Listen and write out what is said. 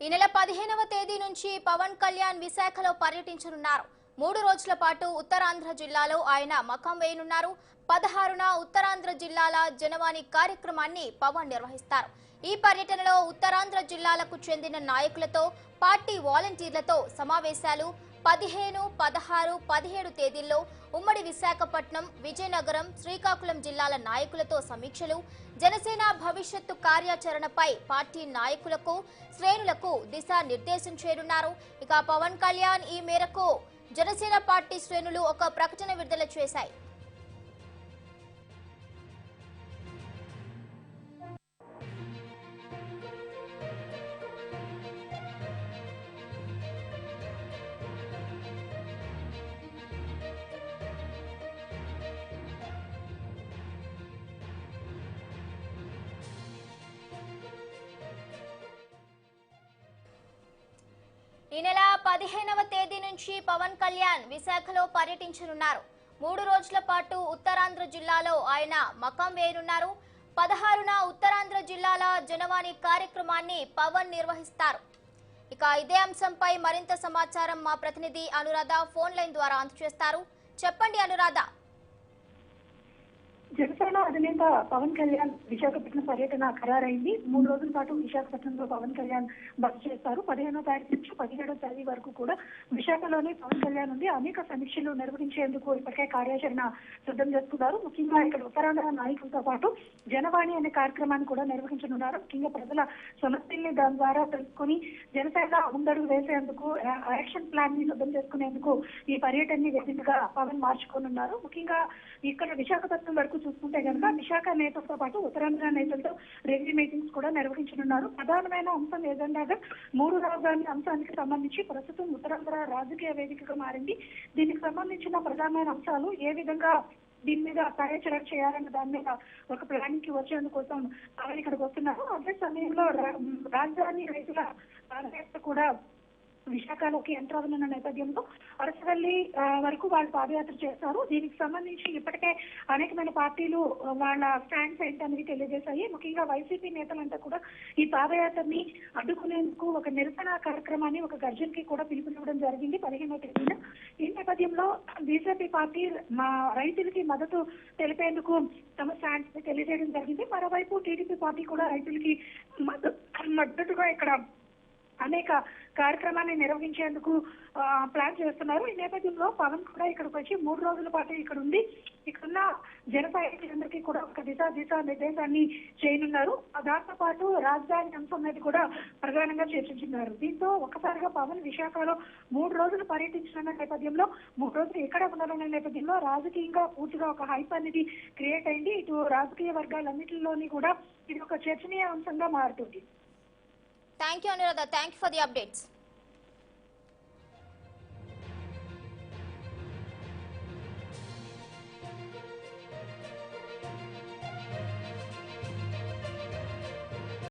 ఈ నెల పదిహేనవ తేదీ నుంచి పవన్ కళ్యాణ్ విశాఖలో పర్యటించనున్నారు. మూడు రోజుల పాటు ఉత్తరాంధ్ర జిల్లాలో ఆయన మకం వేయనున్నారు. పదహారున ఉత్తరాంధ్ర జిల్లాల జనవాణి కార్యక్రమాన్ని పవన్ నిర్వహిస్తారు. ఈ పర్యటనలో ఉత్తరాంధ్ర జిల్లాలకు చెందిన నాయకులతో పార్టీ వాలంటీర్లతో సమావేశాలు పదిహేను పదహారు పదిహేడు తేదీల్లో ఉమ్మడి విశాఖపట్నం విజయనగరం శ్రీకాకుళం జిల్లాల నాయకులతో సమీక్షలు. జనసేన భవిష్యత్తు కార్యాచరణపై పార్టీ నాయకులకు శ్రేణులకు దిశానిర్దేశం చేయనున్నారు. ఇక పవన్ కళ్యాణ్ ఈ మేరకు జనసేన పార్టీ శ్రేణులు ఒక ప్రకటన విడుదల చేశాయి. ఈ నెల పదిహేనవ తేదీ నుంచి పవన్ కళ్యాణ్ విశాఖలో పర్యటించనున్నారు. మూడు రోజుల పాటు ఉత్తరాంధ్ర జిల్లాలో ఆయన మకం వేయనున్నారు. పదహారున ఉత్తరాంధ్ర జిల్లాల జనవాణి కార్యక్రమాన్ని పవన్ నిర్వహిస్తారు. ఇక ఇదే అంశంపై మరింత సమాచారం మా ప్రతినిధి అనురాధ ఫోన్ లైన్ ద్వారా అందజేస్తారు. చెప్పండి అనురాధ. జనసేన అధినేత పవన్ కళ్యాణ్ విశాఖపట్నం పర్యటన ఖరారైంది. మూడు రోజుల పాటు విశాఖపట్నంలో పవన్ కళ్యాణ్ బస చేస్తారు. పదిహేనో తారీఖు నుంచి పదిహేడో తేదీ వరకు కూడా విశాఖలోనే పవన్ కళ్యాణ్ ఉంది. అనేక సమీక్షలు నిర్వహించేందుకు ఇప్పటికే కార్యాచరణ సిద్ధం చేసుకున్నారు. ముఖ్యంగా ఇక్కడ ఉత్తరాంధ్ర నాయకులతో పాటు జనవాణి అనే కార్యక్రమాన్ని కూడా నిర్వహించనున్నారు. ముఖ్యంగా ప్రజల సమస్యల్ని దాని ద్వారా తెలుసుకుని జనసేన ముందడుగు వేసేందుకు యాక్షన్ ప్లాన్ని సిద్ధం చేసుకునేందుకు ఈ పర్యటనని వేదికగా పవన్ మార్చుకోనున్నారు. ముఖ్యంగా ఇక్కడ విశాఖపట్నం వరకు చూసుకుంటే కనుక విశాఖ నేతలతో పాటు ఉత్తరాంధ్ర నేతలతో రెవెన్యూ మీటింగ్స్ కూడా నిర్వహించనున్నారు. ప్రధానమైన అంశం ఏదంటే మూడు రాజధాని అంశానికి సంబంధించి ప్రస్తుతం ఉత్తరాంధ్ర రాజకీయ వేదికగా మారింది. దీనికి సంబంధించిన ప్రధానమైన అంశాలు ఏ విధంగా దీని మీద కార్యాచరణ చేయాలన్న దాని మీద ఒక ప్లానింగ్కి వచ్చేందుకోసం ఆయన ఇక్కడికి వస్తున్నారు అదే సమయంలో రా- రాజధాని రైతుల కూడా విశాఖలోకి ఎంటర్ అవ్వనున్న నేపథ్యంలో అరసవల్లి వరకు వాళ్ళు పాదయాత్ర చేస్తారు దీనికి సంబంధించి ఇప్పటికే అనేకమైన పార్టీలు వాళ్ళ స్టాండ్స్ ఏంటనేది తెలియజేశాయి. ముఖ్యంగా వైసీపీ నేతలంతా కూడా ఈ పాదయాత్రని అడ్డుకునేందుకు ఒక నిరసన కార్యక్రమాన్ని ఒక గర్జనకి కూడా పిలుపునివ్వడం జరిగింది. పదిహేనో తేదీన ఈ నేపథ్యంలో బీజేపీ పార్టీ మా రైతులకి మద్దతు తెలిపేందుకు తమ స్టాండ్స్ని తెలియజేయడం జరిగింది. మరోవైపు టీడీపీ పార్టీ కూడా రైతులకి మద్దతుగా ఇక్కడ అనేక కార్యక్రమాన్ని నిర్వహించేందుకు ప్లాన్ చేస్తున్నారు. ఈ నేపథ్యంలో పవన్ కూడా ఇక్కడికి వచ్చి మూడు రోజుల పాటు ఇక్కడ ఉండి ఇక్కడున్న జన కూడా ఒక దిశ దిశ నిర్దేశాన్ని చేయనున్నారు. దాంతో పాటు రాజధాని అంశం మీద కూడా ప్రధానంగా చర్చించున్నారు. దీంతో ఒక్కసారిగా పవన్ విశాఖలో మూడు రోజులు పర్యటించిన నేపథ్యంలో మూడు రోజులు ఇక్కడ ఉండాలనే నేపథ్యంలో రాజకీయంగా పూర్తిగా ఒక హైప్ అనేది క్రియేట్ అయింది. ఇటు రాజకీయ వర్గాలన్నింటిలోని కూడా ఇది ఒక చర్చనీయ అంశంగా మారుతుంది. Thank you, Anuradha. Thank you for the updates.